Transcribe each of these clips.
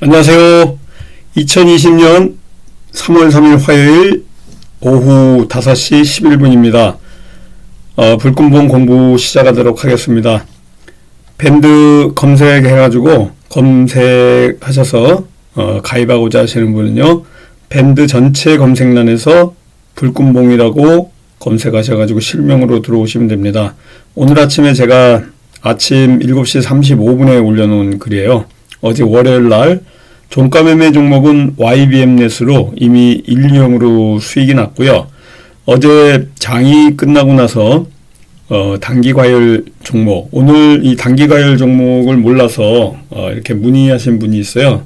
안녕하세요. 2020년 3월 3일 화요일 오후 5시 11분입니다. 어, 불금봉 공부 시작하도록 하겠습니다. 밴드 검색해가지고 검색하셔서 어, 가입하고자 하시는 분은요. 밴드 전체 검색란에서 불금봉이라고 검색하셔가지고 실명으로 들어오시면 됩니다. 오늘 아침에 제가 아침 7시 35분에 올려놓은 글이에요. 어제 월요일 날 종가 매매 종목은 YBM 넷으로 이미 1령으로 수익이 났고요. 어제 장이 끝나고 나서 어, 단기 과열 종목 오늘 이 단기 과열 종목을 몰라서 어, 이렇게 문의하신 분이 있어요.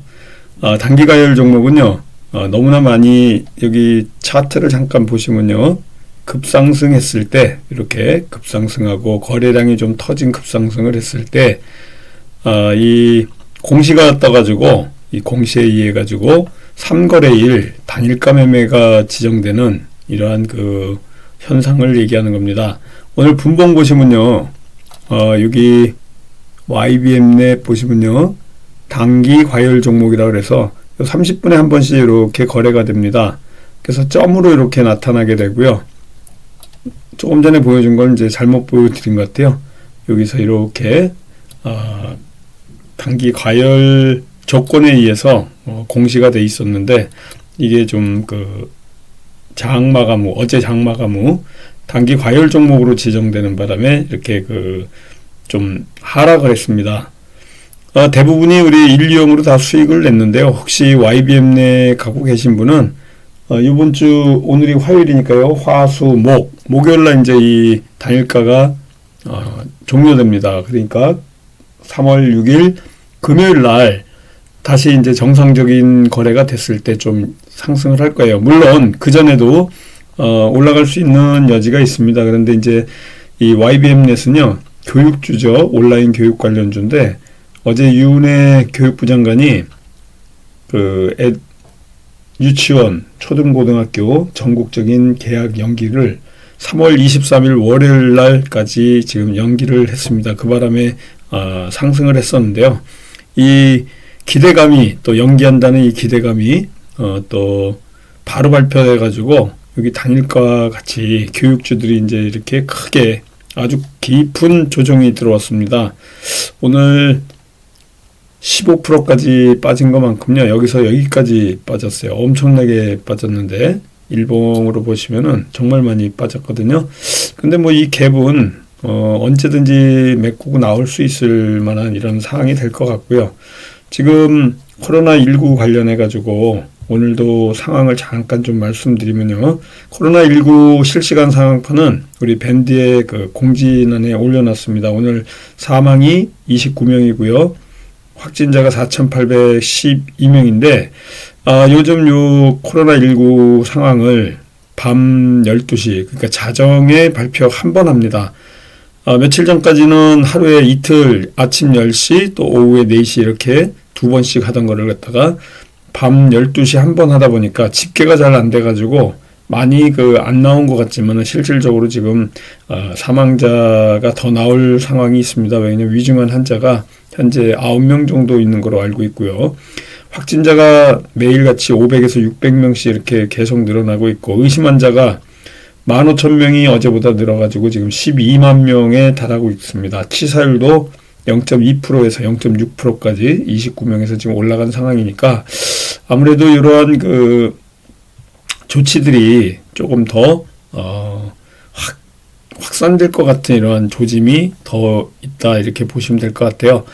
아, 단기 과열 종목은요 어, 너무나 많이 여기 차트를 잠깐 보시면요 급상승했을 때 이렇게 급상승하고 거래량이 좀 터진 급상승을 했을 때 아, 이 공시가 떠가지고 이 공시에 의해 가지고 3거래일 단일가 매매가 지정되는 이러한 그 현상을 얘기하는 겁니다. 오늘 분봉 보시면요. 어, 여기 YBM 넷 보시면요. 단기 과열 종목이라 그래서 30분에 한 번씩 이렇게 거래가 됩니다. 그래서 점으로 이렇게 나타나게 되고요. 조금 전에 보여준 건 이제 잘못 보여드린 것 같아요. 여기서 이렇게 어, 단기 과열 조건에 의해서 어, 공시가 돼 있었는데 이게 좀 그 장마감 후 어제 장마감 후 단기 과열 종목으로 지정되는 바람에 이렇게 그 좀 하락을 했습니다. 어, 대부분이 우리 일리형으로 다 수익을 냈는데요. 혹시 YBM 내 갖고 계신 분은 어, 이번 주 오늘이 화요일이니까요. 화수 목 목요일 날 이제 이 단일가가 어, 종료됩니다. 그러니까 3월 6일 금요일 날 다시 이제 정상적인 거래가 됐을 때 좀 상승을 할 거예요. 물론 그 전에도 어, 올라갈 수 있는 여지가 있습니다. 그런데 이제 이 YBM 넷은요 교육주죠 온라인 교육 관련주인데 어제 유은혜 교육부 장관이 그 애, 유치원 초등고등학교 전국적인 개학 연기를 3월 23일 월요일 날까지 지금 연기를 했습니다. 그 바람에 어, 상승을 했었는데요. 이 기대감이 또 연기한다는 이 기대감이 어, 또 바로 발표해 가지고 여기 단일과 같이 교육주들이 이제 이렇게 크게 아주 깊은 조정이 들어왔습니다. 오늘 15%까지 빠진 것만큼요. 여기서 여기까지 빠졌어요. 엄청나게 빠졌는데 일봉으로 보시면은 정말 많이 빠졌거든요. 근데 뭐 이 갭은 어, 언제든지 메꾸고 나올 수 있을 만한 이런 상황이 될 것 같고요. 지금 코로나 19 관련해 가지고 오늘도 상황을 잠깐 좀 말씀드리면요. 코로나19 실시간 상황판은 우리 밴드의 그 공지란에 올려놨습니다. 오늘 사망이 29명이고요. 확진자가 4,812명인데, 아, 요즘 요 코로나19 상황을 밤 12시, 그러니까 자정에 발표 한 번 합니다. 아, 며칠 전까지는 하루에 이틀 아침 10시 또 오후에 4시 이렇게 두 번씩 하던 거를 갖다가 밤 12시 한 번 하다 보니까 집계가 잘 안 돼가지고 많이 그 안 나온 것 같지만 실질적으로 지금 어, 사망자가 더 나올 상황이 있습니다. 왜냐하면 위중한 환자가 현재 9명 정도 있는 걸로 알고 있고요. 확진자가 매일같이 500에서 600명씩 이렇게 계속 늘어나고 있고 의심 환자가 15,000명이 어제보다 늘어가지고 지금 12만 명에 달하고 있습니다. 치사율도 0.2%에서 0.6%까지 29명에서 지금 올라간 상황이니까 아무래도 이러한 그 조치들이 조금 더 어, 확 확산될 것 같은 이러한 조짐이 더 있다 이렇게 보시면 될 것 같아요.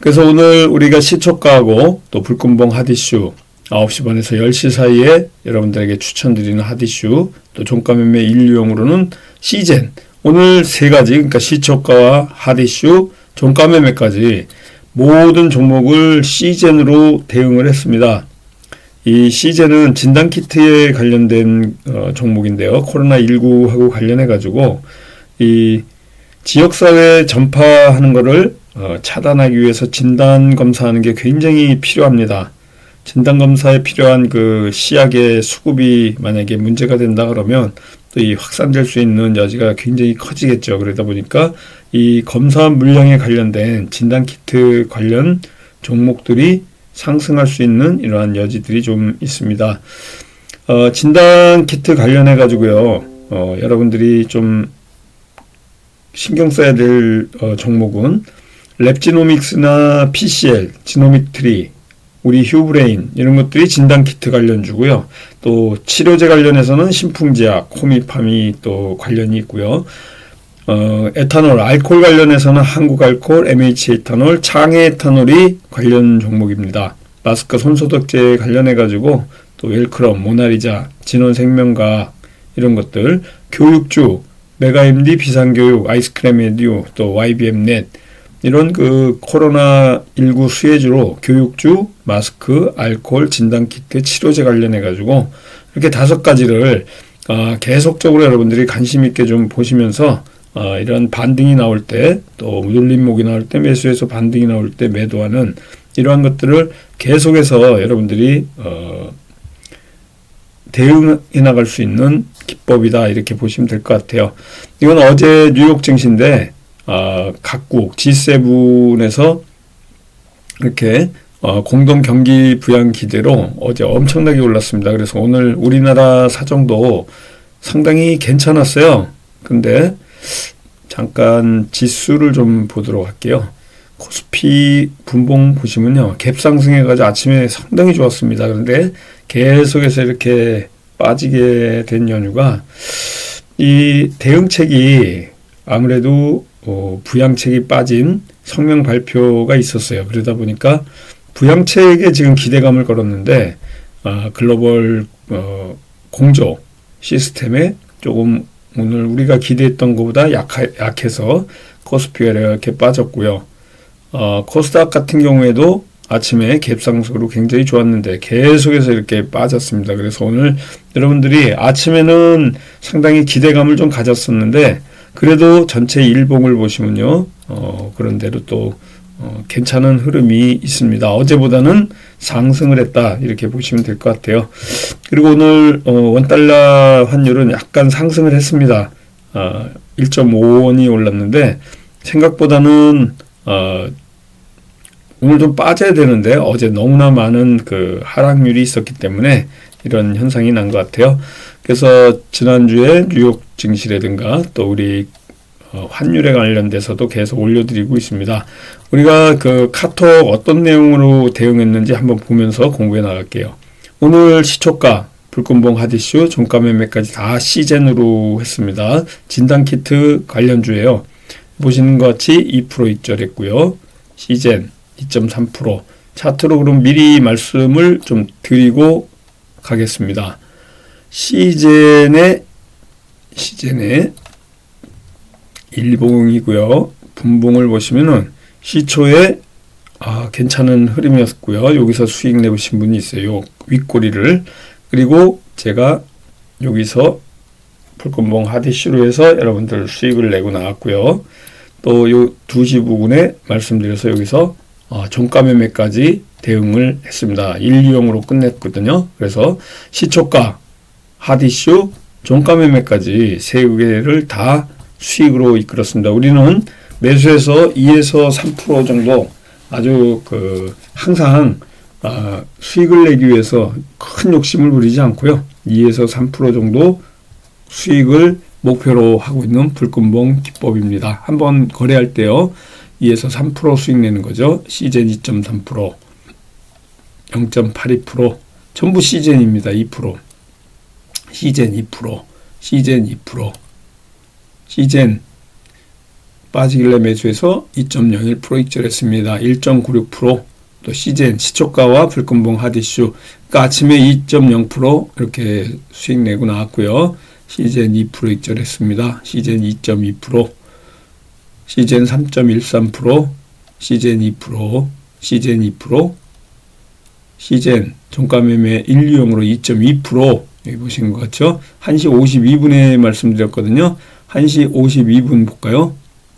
그래서 오늘 우리가 시초가하고 또 불금봉 핫이슈 9시 반에서 10시 사이에 여러분들에게 추천드리는 핫이슈 또 종가 매매 인류용으로는 시젠 오늘 세 가지 그러니까 시초가와 핫이슈 종가 매매까지 모든 종목을 시젠으로 대응을 했습니다. 이 시젠은 진단키트에 관련된 어, 종목인데요. 코로나19하고 관련해 가지고 이 지역사회 전파하는 거를 어, 차단하기 위해서 진단 검사하는 게 굉장히 필요합니다. 진단 검사에 필요한 그 시약의 수급이 만약에 문제가 된다 그러면 또 이 확산될 수 있는 여지가 굉장히 커지겠죠. 그러다 보니까 이 검사 물량에 관련된 진단 키트 관련 종목들이 상승할 수 있는 이러한 여지들이 좀 있습니다. 어, 진단 키트 관련해 가지고요. 어, 여러분들이 좀 신경 써야 될 어, 종목은 랩지노믹스나 PCL, 지노믹트리, 우리 휴브레인 이런 것들이 진단 키트 관련주고요. 또 치료제 관련해서는 신풍제약, 코미팜이 또 관련이 있고요. 어, 에탄올, 알코올 관련해서는 한국알코올, MH 에탄올, 창해 에탄올이 관련 종목입니다. 마스크 손소독제 관련해 가지고 또 웰크럼, 모나리자, 진원생명과학 이런 것들, 교육주, 메가MD 비상교육, 아이스크림 에듀, 또 YBM넷 이런 그 코로나 19 수혜주로 교육주, 마스크, 알코올, 진단 키트, 치료제 관련해 가지고 이렇게 다섯 가지를 아, 계속적으로 여러분들이 관심 있게 좀 보시면서 아, 이런 반등이 나올 때 또 눌림목이 나올 때 매수해서 반등이 나올 때 매도하는 이러한 것들을 계속해서 여러분들이 어, 대응해 나갈 수 있는 기법이다 이렇게 보시면 될 것 같아요. 이건 어제 뉴욕 증시인데 어, 각국 G7에서 이렇게 어, 공동 경기 부양 기대로 어제 엄청나게 올랐습니다. 그래서 오늘 우리나라 사정도 상당히 괜찮았어요. 근데 잠깐 지수를 좀 보도록 할게요. 코스피 분봉 보시면요. 갭 상승해가지고 아침에 상당히 좋았습니다. 그런데 계속해서 이렇게 빠지게 된 연유가 이 대응책이 아무래도 어, 부양책이 빠진 성명 발표가 있었어요. 그러다 보니까 부양책에 지금 기대감을 걸었는데 아, 글로벌 어, 공조 시스템에 조금 오늘 우리가 기대했던 것보다 약하, 약해서 코스피가 이렇게 빠졌고요. 어, 코스닥 같은 경우에도 아침에 갭상승으로 굉장히 좋았는데 계속해서 이렇게 빠졌습니다. 그래서 오늘 여러분들이 아침에는 상당히 기대감을 좀 가졌었는데 그래도 전체 일봉을 보시면요. 어, 그런 대로 또 어, 괜찮은 흐름이 있습니다. 어제보다는 상승을 했다 이렇게 보시면 될 것 같아요. 그리고 오늘 어, 원달러 환율은 약간 상승을 했습니다. 어, 1.5원이 올랐는데 생각보다는 어, 오늘 좀 빠져야 되는데 어제 너무나 많은 그 하락률이 있었기 때문에 이런 현상이 난 것 같아요. 그래서 지난주에 뉴욕 증시라든가 또 우리 어, 환율에 관련돼서도 계속 올려드리고 있습니다. 우리가 그 카톡 어떤 내용으로 대응했는지 한번 보면서 공부해 나갈게요. 오늘 시초가, 불금봉 하디슈, 종가 매매까지 다 시젠으로 했습니다. 진단키트 관련주예요. 보시는 것 같이 2% 입절했고요. 시젠 2.3% 차트로 그럼 미리 말씀을 좀 드리고 가겠습니다. 시젠의 시젠의 일봉이고요. 분봉을 보시면은 시초에 아, 괜찮은 흐름이었고요. 여기서 수익 내보신 분이 있어요. 윗꼬리를 그리고 제가 여기서 불금봉 하디슈로 해서 여러분들 수익을 내고 나왔고요. 또 요 2시 부근에 말씀드려서 여기서 어, 종가 매매까지 대응을 했습니다. 1유형으로 끝냈거든요. 그래서 시초가, 하디슈, 종가 매매까지 세 개를 다 수익으로 이끌었습니다. 우리는 매수해서 2에서 3% 정도 아주 그 항상 아, 수익을 내기 위해서 큰 욕심을 부리지 않고요. 2에서 3% 정도 수익을 목표로 하고 있는 불금봉 기법입니다. 한번 거래할 때요. 2에서 3% 수익 내는 거죠. 시젠 2.3%, 0.82%, 전부 시젠입니다. 2%, 시젠 2%, 시젠 2%, 시젠 빠지길래 매수해서 2.01% 익절했습니다. 1.96%, 또 시젠 시초가와 불금봉 하디슈 그러니까 아침에 2.0% 이렇게 수익 내고 나왔고요. 시젠 2% 익절했습니다. 시젠 2.2%, 시젠 3.13%, 시젠 2%, 시젠 2%, 시젠 종가 매매 1유형으로 2.2% 여기 보시는 것 같죠? 1시 52분에 말씀드렸거든요. 1시 52분 볼까요?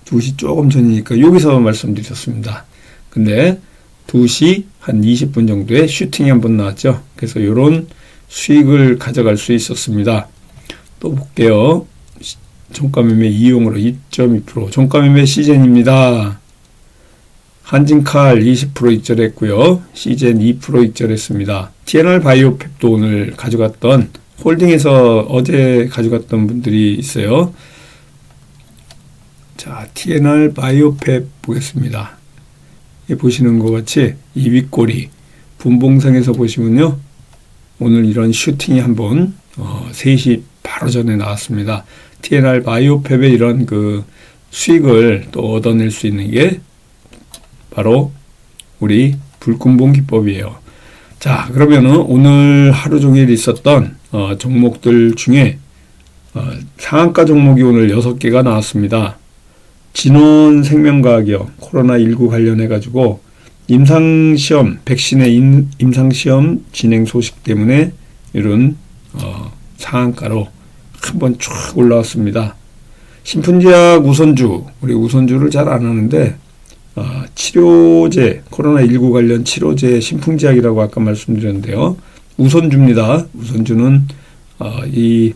2시 조금 전이니까 여기서 말씀드렸습니다. 근데 2시 한 20분 정도에 슈팅이 한 번 나왔죠. 그래서 이런 수익을 가져갈 수 있었습니다. 또 볼게요. 시- 종가매매 이용으로 2.2% 종가매매 시즌입니다. 한진칼 20% 익절했고요. 시젠 2% 익절했습니다. TNR 바이오펩도 오늘 가져갔던 홀딩에서 어제 가져갔던 분들이 있어요. 자, TNR 바이오펩 보겠습니다. 이 보시는 것 같이 이 윗꼬리 분봉상에서 보시면요. 오늘 이런 슈팅이 한번 어, 3시 바로 전에 나왔습니다. TNR 바이오펩의 이런 그 수익을 또 얻어낼 수 있는 게 바로 우리 불금봉 기법이에요. 자, 그러면은 오늘 하루 종일 있었던 어, 종목들 중에 어, 상한가 종목이 오늘 6개가 나왔습니다. 진원 생명과학이요. 코로나19 관련해 가지고 임상시험 백신의 임, 임상시험 진행 소식 때문에 이런 어, 상한가로 한번 쭉 올라왔습니다. 신fun제약 우선주 우리 우선주를 잘 안 하는데 어, 치료제 코로나19 관련 치료제 신풍제약이라고 아까 말씀드렸는데요. 우선주입니다. 우선주는 어, 이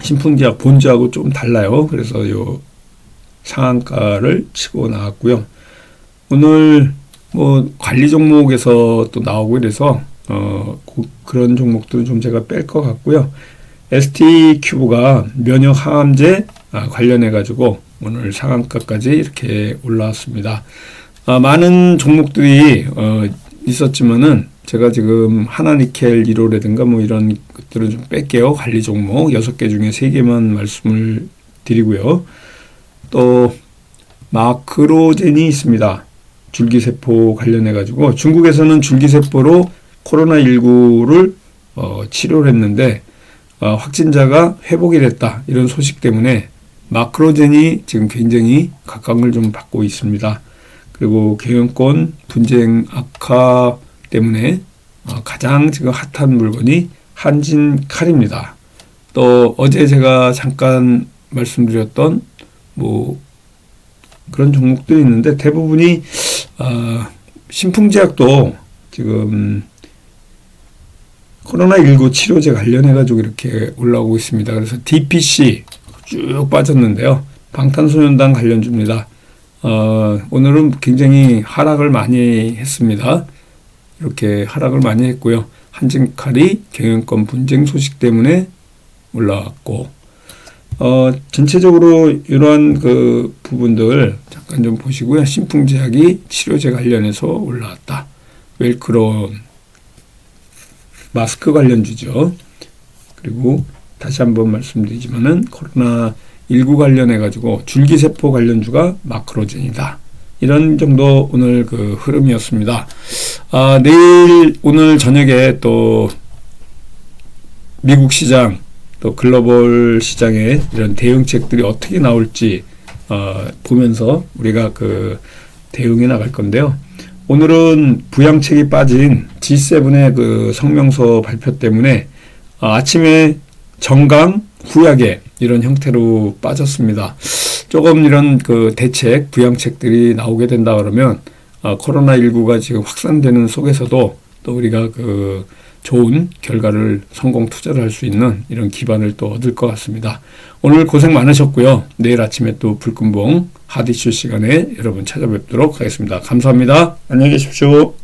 신풍제약 본주하고 좀 달라요. 그래서 요 상한가를 치고 나왔고요. 오늘 뭐 관리 종목에서 또 나오고 이래서 어 고- 그런 종목들은 좀 제가 뺄 것 같고요. ST 큐브가 면역 항암제 아, 관련해 가지고 오늘 상한가까지 이렇게 올라왔습니다. 아, 많은 종목들이 어, 있었지만은 제가 지금 하나니켈 1호라든가 뭐 이런 것들은 좀 뺄게요. 관리 종목 6개 중에 3개만 말씀을 드리고요. 또 마크로젠이 있습니다. 줄기세포 관련해 가지고 중국에서는 줄기세포로 코로나19를 어, 치료를 했는데 어, 확진자가 회복이 됐다 이런 소식 때문에 마크로젠이 지금 굉장히 각광을 좀 받고 있습니다. 그리고 경영권 분쟁 악화 때문에 어, 가장 지금 핫한 물건이 한진 칼입니다. 또 어제 제가 잠깐 말씀드렸던 뭐 그런 종목들이 있는데 대부분이 아, 신풍제약도 지금 코로나19 치료제 관련해 가지고 이렇게 올라오고 있습니다. 그래서 DPC 쭉 빠졌는데요. 방탄소년단 관련주입니다. 어, 오늘은 굉장히 하락을 많이 했습니다. 이렇게 하락을 많이 했고요. 한진칼이 경영권 분쟁 소식 때문에 올라왔고 어, 전체적으로 이러한 그 부분들 잠깐 좀 보시고요. 신풍제약이 치료제 관련해서 올라왔다. 웰크론 마스크 관련주죠. 그리고 다시 한번 말씀드리지만은 코로나 19 관련해 가지고 줄기세포 관련주가 마크로젠이다. 이런 정도 오늘 그 흐름이었습니다. 아, 내일 오늘 저녁에 또 미국 시장 또 글로벌 시장에 이런 대응책들이 어떻게 나올지 어, 보면서 우리가 그 대응해 나갈 건데요. 오늘은 부양책이 빠진 G7의 그 성명서 발표 때문에 어, 아침에 정강 후약에 이런 형태로 빠졌습니다. 조금 이런 그 대책 부양책들이 나오게 된다 그러면 어, 코로나19가 지금 확산되는 속에서도 또 우리가 그 좋은 결과를 성공 투자를 할 수 있는 이런 기반을 또 얻을 것 같습니다. 오늘 고생 많으셨고요. 내일 아침에 또 불금봉 하디쇼 시간에 여러분 찾아뵙도록 하겠습니다. 감사합니다. 안녕히 계십시오.